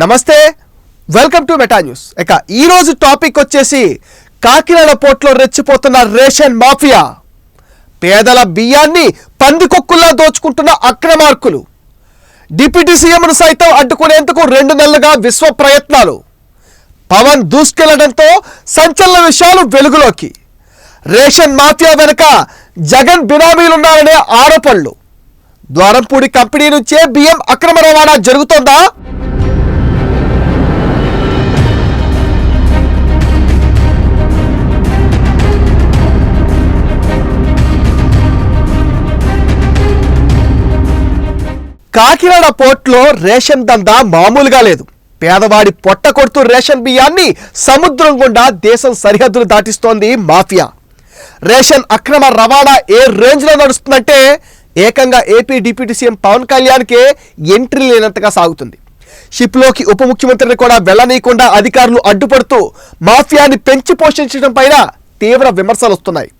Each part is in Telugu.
నమస్తే వెల్కమ్ టు మెటా న్యూస్ ఇక ఈరోజు టాపిక్ వచ్చేసి కాకినాడ పోర్ట్లో రెచ్చిపోతున్న రేషన్ మాఫియా. పేదల బియ్యాన్ని పందికొక్కుల్లా దోచుకుంటున్న అక్రమార్కులు. డిప్యూటీ సీఎంను సైతం అడ్డుకునేందుకు రెండు నెలలుగా విశ్వ ప్రయత్నాలు. పవన్ దూసుకెళ్ళడంతో సంచలన విషయాలు వెలుగులోకి. రేషన్ మాఫియా వెనుక జగన్ బినామీలున్నారనే ఆరోపణలు. ద్వారంపూడి కంపెనీ నుంచే బియ్యం అక్రమ రవాణా జరుగుతోందా? కాకినాడ పోర్ట్లో రేషన్ దందా మామూలుగా లేదు. పేదవాడి పొట్ట కొడుతూ రేషన్ బియ్యాన్ని సముద్రం గుండా దేశం సరిహద్దులు దాటిస్తోంది మాఫియా. రేషన్ అక్రమ రవాణా ఏ రేంజ్లో నడుస్తుందంటే ఏకంగా ఏపీ డిప్యూటీ సీఎం పవన్ కళ్యాణ్కే ఎంట్రీ లేనంతగా సాగుతుంది. షిప్లోకి ఉప ముఖ్యమంత్రిని కూడా వెళ్ళనీయకుండా అధికారులు అడ్డుపడుతూ మాఫియాని పెంచి పోషించడం పైన తీవ్ర విమర్శలు వస్తున్నాయి.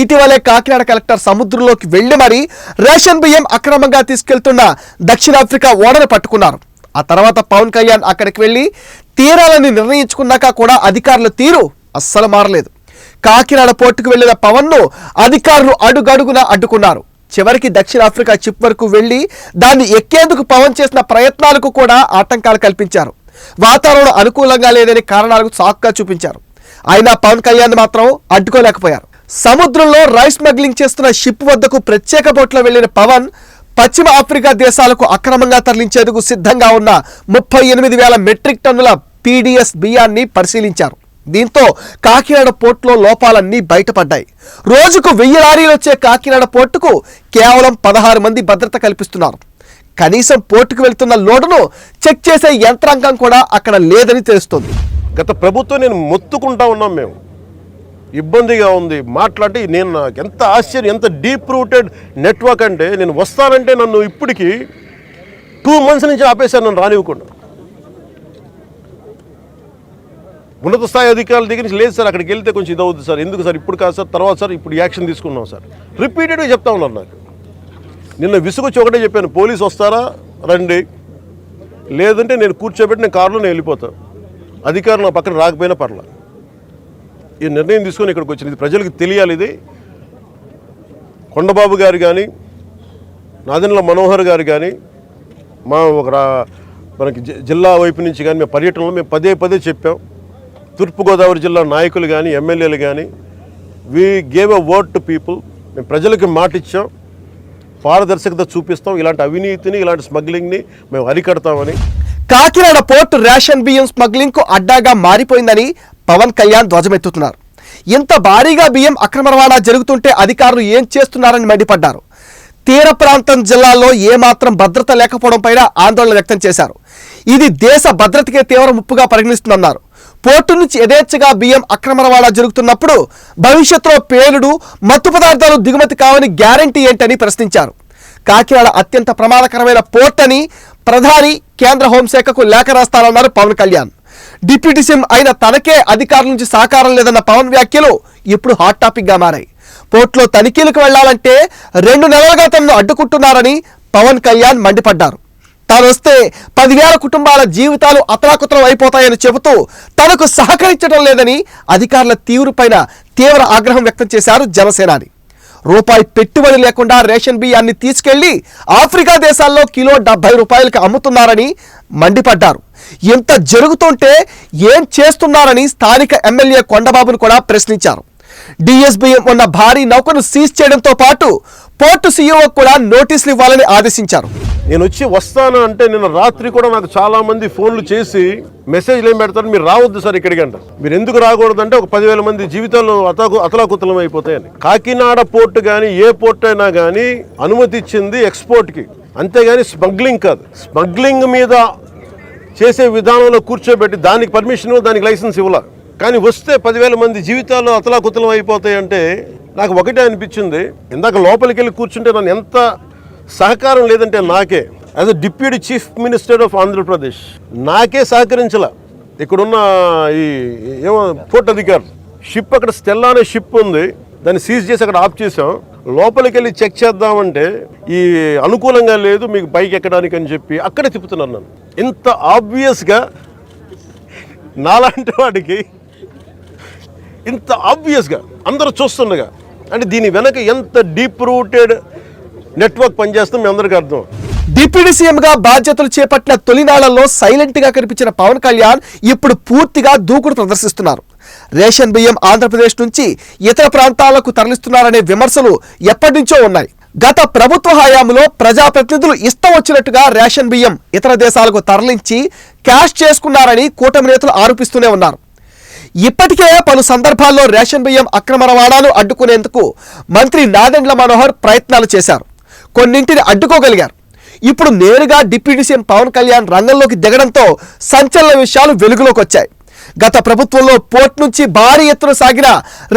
ఇటీవలే కాకినాడ కలెక్టర్ సముద్రంలోకి వెళ్ళి మరీ రేషన్ బియ్యం అక్రమంగా తీసుకెళ్తున్న దక్షిణాఫ్రికా ఓడను పట్టుకున్నారు. ఆ తర్వాత పవన్ కళ్యాణ్ అక్కడికి వెళ్ళి తీరాలని నిర్ణయించుకున్నాక కూడా అధికారుల తీరు అస్సలు మారలేదు. కాకినాడ పోర్టుకు వెళ్ళిన పవన్ను అధికారులు అడుగడుగున అడ్డుకున్నారు. చివరికి దక్షిణాఫ్రికా చిప్ వరకు వెళ్ళి దాన్ని ఎక్కేందుకు పవన్ చేసిన ప్రయత్నాలకు కూడా ఆటంకాలు కల్పించారు. వాతావరణం అనుకూలంగా లేదని కారణాలకు సాకుగా చూపించారు. అయినా పవన్ కళ్యాణ్ మాత్రం అడ్డుకోలేకపోయారు. సముద్రంలో రైస్ స్మగ్లింగ్ చేస్తున్న షిప్ వద్దకు ప్రత్యేక బోట్లో వెళ్ళిన పవన్ పశ్చిమ ఆఫ్రికా దేశాలకు అక్రమంగా తరలించేందుకు సిద్ధంగా ఉన్న ముప్పై ఎనిమిది వేల మెట్రిక్ టన్నుల పీడీఎస్ బియ్యాన్ని పరిశీలించారు. దీంతో కాకినాడ పోర్టులో లోపాలన్నీ బయటపడ్డాయి. రోజుకు వెయ్యి లారీలు వచ్చే కాకినాడ పోర్టుకు కేవలం పదహారు మంది భద్రత కల్పిస్తున్నారు. కనీసం పోర్టుకు వెళ్తున్న లోడును చెక్ చేసే యంత్రాంగం కూడా అక్కడ లేదని తెలుస్తోంది. గత ప్రభుత్వం నేను మొత్తుకుంటా ఉన్నాం మేము. ఇబ్బందిగా ఉంది. మాట్లాడి నేను నాకు ఎంత ఆశ్చర్యం ఎంత డీప్ రూటెడ్ నెట్వర్క్ అంటే నేను వస్తానంటే నన్ను ఇప్పటికీ టూ మంత్స్ నుంచి ఆపేశాను నన్ను రానివ్వకుండా. ఉన్నత స్థాయి అధికారుల దగ్గర నుంచి లేదు సార్ అక్కడికి వెళ్తే కొంచెం ఇది సార్. ఎందుకు సార్? ఇప్పుడు కాదు సార్ తర్వాత సార్ ఇప్పుడు యాక్షన్ తీసుకున్నాం సార్. రిపీటెడ్గా చెప్తా ఉన్నారు నాకు. నిన్న విసుగొచ్చి ఒకటే చెప్పాను పోలీస్ వస్తారా? రండి. లేదంటే నేను కూర్చోబెట్టి నేను కారులో నేను వెళ్ళిపోతాను అధికారులు నా పక్కన రాకపోయినా పర్లేదు ఈ నిర్ణయం తీసుకొని ఇక్కడికి వచ్చింది. ప్రజలకు తెలియాలి ఇది. కొండబాబు గారు కానీ నాదెన్ల మనోహర్ గారు కానీ మా ఒక మనకి జిల్లా వైపు నుంచి కానీ మేము పర్యటనలో మేము పదే పదే చెప్పాం. తూర్పుగోదావరి జిల్లా నాయకులు కానీ ఎమ్మెల్యేలు కానీ we gave a word to people మేము ప్రజలకి మాట ఇచ్చాం. పారదర్శకత చూపిస్తాం. ఇలాంటి అవినీతిని ఇలాంటి స్మగ్లింగ్ని మేము అరికడతామని. కాకినాడ పోర్టు రేషన్ బియ్యం స్మగ్లింగ్కు అడ్డాగా మారిపోయిందని పవన్ కళ్యాణ్ ధ్వజమెత్తుతున్నారు. ఇంత భారీగా బియ్యం అక్రమ రవాణా జరుగుతుంటే అధికారులు ఏం చేస్తున్నారని మండిపడ్డారు. తీర ప్రాంతం జిల్లాల్లో ఏమాత్రం భద్రత లేకపోవడం పైన ఆందోళన వ్యక్తం చేశారు. ఇది దేశ భద్రతకే తీవ్ర ముప్పుగా పరిగణిస్తుందన్నారు. పోర్టు నుంచి యథేచ్ఛగా బియ్యం అక్రమ రవాణా జరుగుతున్నప్పుడు భవిష్యత్తులో పేలుడు మత్తు పదార్థాలు దిగుమతి కావని గ్యారంటీ ఏంటని ప్రశ్నించారు. కాకినాడ అత్యంత ప్రమాదకరమైన పోర్ట్ అని ప్రధాని కేంద్ర హోంశాఖకు లేఖ రాస్తారన్నారు పవన్ కళ్యాణ్. డిప్యూటీ సీఎం అయిన తనకే అధికారుల నుంచి సహకారం లేదన్న పవన్ వ్యాఖ్యలు ఇప్పుడు హాట్ టాపిక్గా మారాయి. పోర్టులో తనిఖీలకు వెళ్ళాలంటే రెండు నెలలుగా తనను అడ్డుకుంటున్నారని పవన్ కళ్యాణ్ మండిపడ్డారు. తాను వస్తే పదివేల కుటుంబాల జీవితాలు అతలాకుతలం అయిపోతాయని చెబుతూ తనకు సహకరించడం లేదని అధికారుల తీవ్రపైన తీవ్ర ఆగ్రహం వ్యక్తం చేశారు జనసేనాని. రూపాయి పెట్టుబడి లేకుండా రేషన్ బియ్యాన్ని తీసుకెళ్ళి ఆఫ్రికా దేశాల్లో కిలో డెబ్బై రూపాయలకి అమ్ముతున్నారని మండిపడ్డారు. ఇంత జరుగుతుంటే ఏం చేస్తున్నారని స్థానిక ఎమ్మెల్యే కొండబాబును కూడా ప్రశ్నించారు. డిఎస్బిఎం ఉన్న భారీ నౌకను సీజ్ చేయడంతో పాటు పోర్టు సీఈఓ కూడా నోటీసులు ఇవ్వాలని ఆదేశించారు. నేను వచ్చి వస్తాను అంటే నిన్న రాత్రి కూడా నాకు చాలామంది ఫోన్లు చేసి మెసేజ్లు ఏం పెడతారు? మీరు రావద్దు సార్ ఇక్కడికి అంట. మీరు ఎందుకు రాకూడదంటే ఒక పదివేల మంది జీవితాలు అతకు అతలాకుతలం అయిపోతాయని కాకినాడ పోర్ట్ కానీ ఏ పోర్ట్ అయినా కానీ అనుమతి ఇచ్చింది ఎక్స్పోర్ట్కి. అంతేగాని స్మగ్లింగ్ కాదు. స్మగ్లింగ్ మీద చేసే విధానంలో కూర్చోబెట్టి దానికి పర్మిషన్ దానికి లైసెన్స్ ఇవ్వాలి. కానీ వస్తే పదివేల మంది జీవితాలు అతలాకుతలం అయిపోతాయి అంటే నాకు ఒకటే అనిపించింది. ఇందాక లోపలికి వెళ్ళి కూర్చుంటే నన్ను ఎంత సహకారం లేదంటే నాకే. As a deputy chief minister of Andhra Pradesh నాకే సహకరించాల. ఇక్కడున్న ఈ ఏమో పోర్ట్ అధికారులు షిప్ అక్కడ స్టెల్లా అనే షిప్ ఉంది. దాన్ని సీజ్ చేసి అక్కడ ఆఫ్ చేసాం లోపలికి వెళ్ళి చెక్ చేద్దామంటే ఈ అనుకూలంగా లేదు మీకు బైక్ ఎక్కడానికి అని చెప్పి అక్కడే తిప్పుతున్నాను నన్ను. ఇంత ఆబ్వియస్గా నాలాంటి వాడికి ఇంత ఆబ్వియస్గా అందరూ చూస్తుండగా. అంటే దీని వెనక ఎంత డీప్ రూటెడ్ నెట్వర్క్ పనిచేస్తుంది మీ అందరికీ అర్థం. డిప్యూటీ సీఎంగా బాధ్యతలు చేపట్టిన తొలినాళ్ళలో సైలెంట్గా కనిపించిన పవన్ కళ్యాణ్ ఇప్పుడు పూర్తిగా దూకుడు ప్రదర్శిస్తున్నారు. రేషన్ బియ్యం ఆంధ్రప్రదేశ్ నుంచి ఇతర ప్రాంతాలకు తరలిస్తున్నారనే విమర్శలు ఎప్పటి నుంచో ఉన్నాయి. గత ప్రభుత్వ హయాంలో ప్రజాప్రతినిధులు ఇష్టం వచ్చినట్టుగా రేషన్ బియ్యం ఇతర దేశాలకు తరలించి క్యాష్ చేసుకున్నారని కూటమి నేతలు ఆరోపిస్తూనే ఉన్నారు. ఇప్పటికే పలు సందర్భాల్లో రేషన్ బియ్యం అక్రమ రవాణాను అడ్డుకునేందుకు మంత్రి నాదెండ్ల మనోహర్ ప్రయత్నాలు చేశారు. కొన్నింటిని అడ్డుకోగలిగారు. ఇప్పుడు నేరుగా డిప్యూటీ సీఎం పవన్ కళ్యాణ్ రంగంలోకి దిగడంతో సంచలన విషయాలు వెలుగులోకి వచ్చాయి గత ప్రభుత్వంలో పోర్ట్ నుంచి భారీ ఎత్తున సాగిన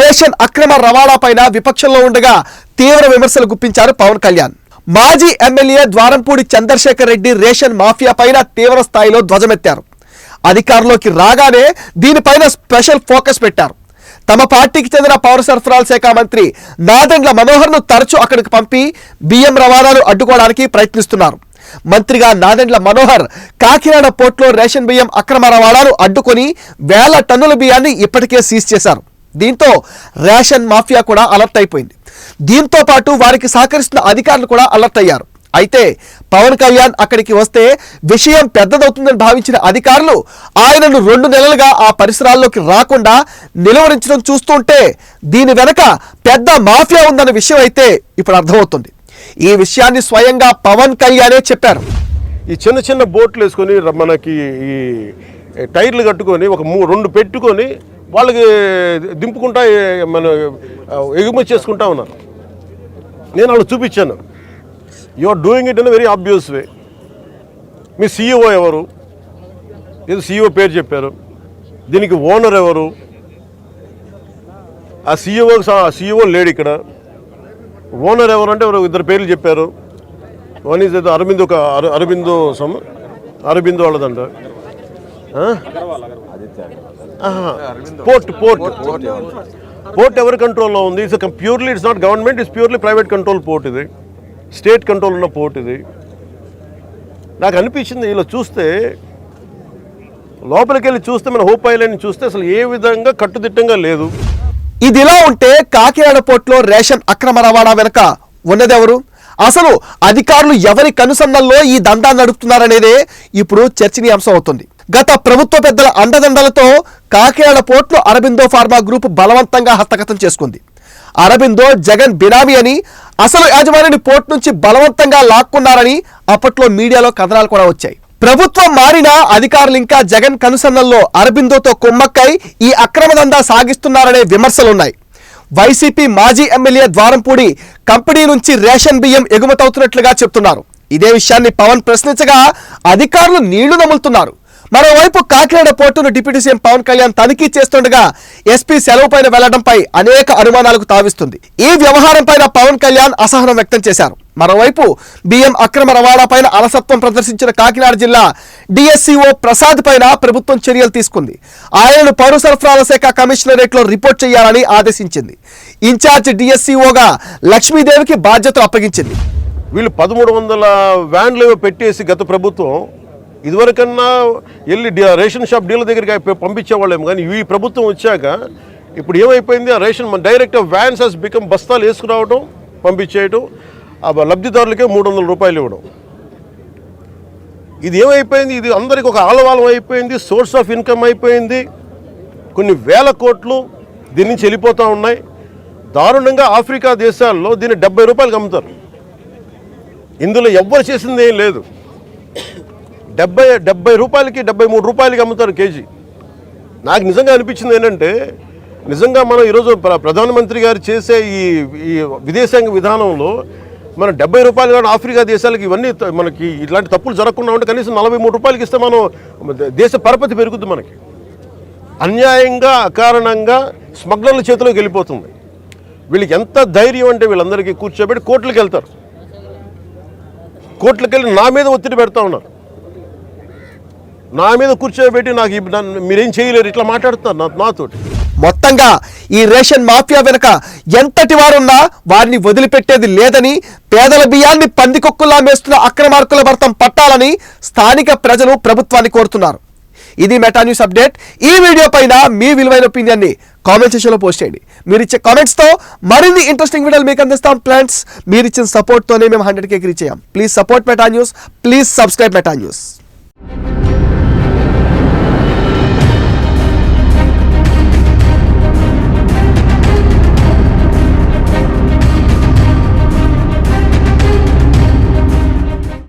రేషన్ అక్రమ రవాణాపైన విపక్షంలో ఉండగా తీవ్ర విమర్శలు గుప్పించారు పవన్ కళ్యాణ్. మాజీ MLA Dwarampudi Chandrasekhar Reddy ration mafia పైన తీవ్ర స్థాయిలో ధ్వజమెత్తారు. అధికారంలోకి రాగానే దీనిపైన స్పెషల్ ఫోకస్ పెట్టారు. తమ పార్టీకి చెందిన పౌర సరఫరాల శాఖ మంత్రి నాదెండ్ల మనోహర్ను తరచూ అక్కడికి పంపి బియ్యం రవాణాను అడ్డుకోవడానికి ప్రయత్నిస్తున్నారు. మంత్రిగా నాదెండ్ల మనోహర్ కాకినాడ పోర్టులో రేషన్ బియ్యం అక్రమ రవాణాను అడ్డుకొని వేల టన్నుల బియ్యాన్ని ఇప్పటికే సీజ్ చేశారు. దీంతో రేషన్ మాఫియా కూడా అలర్ట్ అయిపోయింది. దీంతో పాటు వారికి సహకరిస్తున్న అధికారులు కూడా అలర్ట్ అయ్యారు. అయితే పవన్ కళ్యాణ్ అక్కడికి వస్తే విషయం పెద్దదవుతుందని భావించిన అధికారులు ఆయనను రెండు నెలలుగా ఆ పరిసరాల్లోకి రాకుండా నిలువరించడం చూస్తుంటే దీని వెనక పెద్ద మాఫియా ఉందన్న విషయం అయితే ఇప్పుడు అర్థమవుతుంది. ఈ విషయాన్ని స్వయంగా పవన్ కళ్యాణే చెప్పారు. ఈ చిన్న చిన్న బోట్లు వేసుకొని మనకి ఈ టైర్లు కట్టుకొని ఒక మూ రెండు పెట్టుకొని వాళ్ళకి దింపుకుంటా మన ఎగుమతి చేసుకుంటా ఉన్నాను నేను వాళ్ళు చూపించాను. You are doing it in very obvious way me CEO ఎవరు? ఇది సీఈఓ పేరు చెప్పారు. దీనికి ఓనర్ ఎవరు? ఆ సీఈఓ సీఈఓ లేడు ఇక్కడ. ఓనర్ ఎవరు అంటే ఇద్దరు పేర్లు చెప్పారు. వన్ ఈజ్ ఏదో అరవింద్ ఒక అర- అరవిందో సమ అరవిందో వాళ్ళదంట. పోర్ట్ పోర్ట్ పోర్ట్ ఎవరి కంట్రోల్లో ఉంది? It's purely it's not government it's purely private control port ఇది. స్టేట్ కంట్రోల్ ఉన్న పోర్ట్ ఇది. నాకు అనిపించింది ఇలా చూస్తే లోపలికి వెళ్ళి చూస్తే మన హోప్ ఐలాండ్ చూస్తే అసలు ఏ విధంగా కట్టుదిట్టంగా లేదు. ఇదిలా ఉంటే కాకినాడ పోర్టులో రేషన్ అక్రమ రవాణా వెనుక ఉన్నదెవరు? అసలు అధికారులు ఎవరి కనుసన్నల్లో ఈ దందా నడుపుతున్నారనేదే ఇప్పుడు చర్చనీయాంశం అవుతుంది గత ప్రభుత్వ పెద్దల అండదండలతో కాకినాడ పోర్టులో అరబిందో ఫార్మా గ్రూప్ బలవంతంగా హస్తగతం చేసుకుంది. అరబిందో జగన్ బినామీ అని అసలు యాజమాన్యాన్ని పోర్టు నుంచి బలవంతంగా లాక్కున్నారని అప్పట్లో మీడియాలో కథనాలు కూడా వచ్చాయి. ప్రభుత్వం మారినా అధికారులు ఇంకా జగన్ కనుసన్నల్లో అరబిందోతో కుమ్మక్కై ఈ అక్రమ దందా సాగిస్తున్నారనే విమర్శలున్నాయి. వైసీపీ మాజీ ఎమ్మెల్యే ద్వారంపూడి కంపెనీ నుంచి రేషన్ బియ్యం ఎగుమతవుతున్నట్లుగా చెప్తున్నారు. ఇదే విషయాన్ని పవన్ ప్రశ్నించగా అధికారులు నీళ్ళు నములుతున్నారు. మరోవైపు కాకినాడ పోర్టును డిప్యూటీ సీఎం పవన్ కళ్యాణ్ తనిఖీ చేస్తుండగా ఎస్పీ సెలవు పైన వెళ్ళడంపై అనేక అనుమానాలకు తావిస్తుంది. ఈ వ్యవహారం పైన పవన్ కళ్యాణ్ అసహనం వ్యక్తం చేశారు. మరోవైపు బియ్యం అక్రమ రవాణా పైన అలసత్వం ప్రదర్శించిన కాకినాడ జిల్లా డిఎస్సిఓ ప్రసాద్ పైన ప్రభుత్వం చర్యలు తీసుకుంది. ఆయనను పౌర సరఫరాల శాఖ కమిషనరేట్లో రిపోర్ట్ చేయాలని ఆదేశించింది. ఇన్ఛార్జ్ డిఎస్సిఓగా లక్ష్మీదేవికి బాధ్యతలు అప్పగించింది. వీళ్ళు పదమూడు వందల వ్యాన్లు పెట్టేసి గత ప్రభుత్వం ఇదివరకన్నా వెళ్ళి రేషన్ షాప్ డీలర్ దగ్గరికి పంపించేవాళ్ళేమో కానీ ఈ ప్రభుత్వం వచ్చాక ఇప్పుడు ఏమైపోయింది? ఆ రేషన్ మన డైరెక్ట్ వ్యాన్స్ హెస్ బికమ్ బస్తాలు వేసుకురావడం పంపించేయటం ఆ లబ్ధిదారులకే మూడు వందల రూపాయలు ఇవ్వడం. ఇది ఏమైపోయింది? ఇది అందరికి ఒక ఆలవాలం అయిపోయింది సోర్స్ ఆఫ్ ఇన్కమ్ అయిపోయింది. కొన్ని వేల కోట్లు దీని నుంచి వెళ్ళిపోతూ ఉన్నాయి. దారుణంగా ఆఫ్రికా దేశాల్లో దీన్ని డెబ్బై రూపాయలకు అమ్ముతారు. ఇందులో ఎవ్వరు చేసింది ఏం లేదు. డెబ్బై డెబ్బై రూపాయలకి డెబ్బై మూడు రూపాయలకి అమ్ముతారు కేజీ. నాకు నిజంగా అనిపించింది ఏంటంటే నిజంగా మనం ఈరోజు ప్ర- ప్రధానమంత్రి గారు చేసే ఈ ఈ విదేశాంగ విధానంలో మనం డెబ్బై రూపాయలు కానీ ఆఫ్రికా దేశాలకి ఇవన్నీ మనకి ఇలాంటి తప్పులు జరగకుండా ఉంటే కనీసం నలభై మూడు రూపాయలకి ఇస్తే మనం దేశ పరపతి పెరుగుతుంది మనకి. అన్యాయంగా అకారణంగా స్మగ్లర్ల చేతిలోకి వెళ్ళిపోతుంది. వీళ్ళకి ఎంత ధైర్యం అంటే వీళ్ళందరికీ కూర్చోబెట్టి కోర్టులకు వెళ్తారు. కోర్టులకు వెళ్ళి నా మీద ఒత్తిడి పెడతా ఉన్నారు. నా మీద కూర్చోబెట్టి నాకు నన్ను మీరేం చేయలేరు ఇట్లా మాట్లాడుతున్నారు నా మొత్తంగా ఈ రేషన్ మాఫియా వెనుక ఎంతటి వారున్నా వారిని వదిలిపెట్టేది లేదని పేదల బియ్యాన్ని పందికొక్కుల్లా మేస్తున్న అక్రమార్కుల భర్తం పట్టాలని స్థానిక ప్రజలు ప్రభుత్వాన్ని కోరుతున్నారు. ఇది మెటా న్యూస్ అప్డేట్. ఈ వీడియో పైన మీ విలువైన ఒపీనియన్ని కామెంట్ సెక్షన్లో పోస్ట్ చేయండి. మీరు ఇచ్చే కామెంట్స్తో మరిన్ని ఇంట్రెస్టింగ్ వీడియోలు మీకు అందిస్తాం ప్లాంట్స్ మీరు ఇచ్చిన సపోర్ట్తోనే మేము హండ్రెడ్ కేక్ రీచ్ అయ్యాం. Please support Meta news please subscribe Meta news